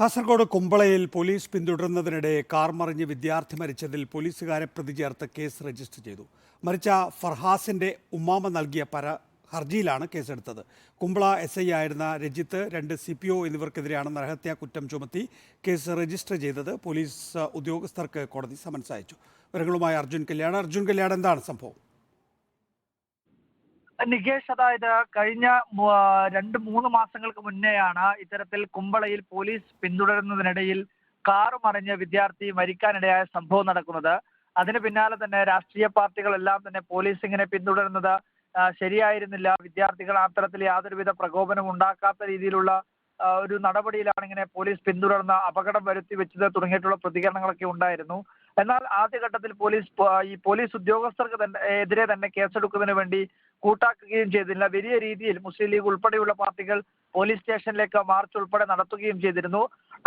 കാസർഗോഡ് കുമ്പളയിൽ പോലീസ് പിന്തുടരുന്നതിനിടെ കാർ മറിഞ്ഞ് വിദ്യാർത്ഥി മരിച്ചതിൽ പോലീസുകാരെ പ്രതി ചേർത്ത് കേസ് രജിസ്റ്റർ ചെയ്തു. മരിച്ച ഫർഹാസിന്റെ ഉമ്മാമ നൽകിയ പര ഹർജിയിലാണ് കേസെടുത്തത്. കുമ്പള എസ് ഐ ആയിരുന്ന രജിത്ത് രണ്ട് സി പി ഒ എന്നിവർക്കെതിരെയാണ് നരഹത്യാ കുറ്റം ചുമത്തി കേസ് രജിസ്റ്റർ ചെയ്തത് പോലീസ് ഉദ്യോഗസ്ഥർക്ക് കോടതി സമൻസ് അയച്ചു. വിവരങ്ങളുമായി അർജുൻ കല്യാൺ. അർജുൻ കല്യാൺ എന്താണ് സംഭവം? നികേഷ് അതായത് കഴിഞ്ഞ രണ്ട് മൂന്ന് മാസങ്ങൾക്ക് മുന്നെയാണ് ഇത്തരത്തിൽ കുമ്പളയിൽ പോലീസ് പിന്തുടരുന്നതിനിടയിൽ കാറ് മറിഞ്ഞ് വിദ്യാർത്ഥി മരിക്കാനിടയായ സംഭവം നടക്കുന്നത്. അതിന് പിന്നാലെ തന്നെ രാഷ്ട്രീയ പാർട്ടികളെല്ലാം തന്നെ പോലീസ് ഇങ്ങനെ പിന്തുടരുന്നത് ശരിയായിരുന്നില്ല. വിദ്യാർത്ഥികൾ അത്തരത്തിൽ യാതൊരുവിധ പ്രകോപനം ഉണ്ടാക്കാത്ത രീതിയിലുള്ള ഒരു നടപടിയിലാണ് ഇങ്ങനെ പോലീസ് പിന്തുടർന്ന് അപകടം വരുത്തി വെച്ചത് തുടങ്ങിയിട്ടുള്ള പ്രതികരണങ്ങളൊക്കെ ഉണ്ടായിരുന്നു. എന്നാൽ ആദ്യഘട്ടത്തിൽ പോലീസ് ഈ പോലീസ് ഉദ്യോഗസ്ഥർക്ക് തന്നെ എതിരെ തന്നെ കേസെടുക്കുന്നതിന് വേണ്ടി കൂട്ടാക്കുകയും ചെയ്തില്ല. വലിയ രീതിയിൽ മുസ്ലിം ലീഗ് ഉൾപ്പെടെയുള്ള പാർട്ടികൾ പോലീസ് സ്റ്റേഷനിലേക്ക് മാർച്ച് ഉൾപ്പെടെ നടത്തുകയും ചെയ്തിരുന്നു.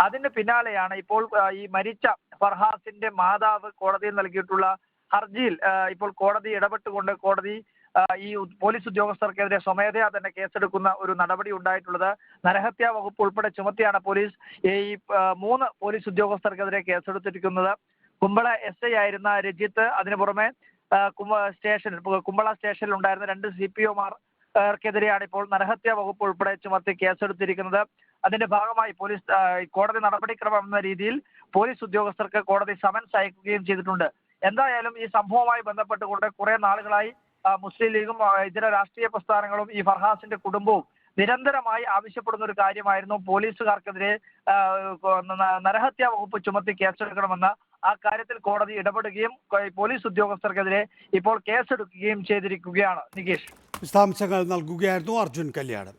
അതിന് പിന്നാലെയാണ് ഇപ്പോൾ ഈ മരിച്ച ഫർഹാസിന്റെ മാതാവ് കോടതിയിൽ നൽകിയിട്ടുള്ള ഹർജിയിൽ ഇപ്പോൾ കോടതി ഇടപെട്ടുകൊണ്ട് കോടതി ഈ പോലീസ് ഉദ്യോഗസ്ഥർക്കെതിരെ സ്വമേധയാ തന്നെ കേസെടുക്കുന്ന ഒരു നടപടി ഉണ്ടായിട്ടുള്ളത്. നരഹത്യാ വകുപ്പ് ഉൾപ്പെടെ ചുമത്തിയാണ് പോലീസ് ഈ മൂന്ന് പോലീസ് ഉദ്യോഗസ്ഥർക്കെതിരെ കേസെടുത്തിരിക്കുന്നത്. കുമ്പള എസ് ഐ ആയിരുന്ന രജിത്ത് അതിനു പുറമെ സ്റ്റേഷൻ കുമ്പള സ്റ്റേഷനിൽ ഉണ്ടായിരുന്ന രണ്ട് സി പി ഒമാർ ർക്കെതിരെയാണ് ഇപ്പോൾ നരഹത്യാ വകുപ്പ് ഉൾപ്പെടെ ചുമത്തി കേസെടുത്തിരിക്കുന്നത്. അതിന്റെ ഭാഗമായി പോലീസ് കോടതി നടപടിക്രമം എന്ന രീതിയിൽ പോലീസ് ഉദ്യോഗസ്ഥർക്ക് കോടതി സമൻസ് അയക്കുകയും ചെയ്തിട്ടുണ്ട്. എന്തായാലും ഈ സംഭവവുമായി ബന്ധപ്പെട്ടുകൊണ്ട് കുറെ നാളുകളായി മുസ്ലിം ലീഗും ഇതര രാഷ്ട്രീയ പ്രസ്ഥാനങ്ങളും ഈ ഫർഹാസിന്റെ കുടുംബവും നിരന്തരമായി ആവശ്യപ്പെടുന്ന ഒരു കാര്യമായിരുന്നു. പോലീസുകാർക്കെതിരെ നരഹത്യാ വകുപ്പ് ചുമത്തി കേസെടുക്കണമെന്ന് ആ കാര്യത്തിൽ കോടതി ഇടപെടുകയും പോലീസ് ഉദ്യോഗസ്ഥർക്കെതിരെ ഇപ്പോൾ കേസെടുക്കുകയും ചെയ്തിരിക്കുകയാണ് നികേഷ്. വിശദാംശങ്ങൾ നൽകുകയായിരുന്നു അർജുൻ കല്യാണം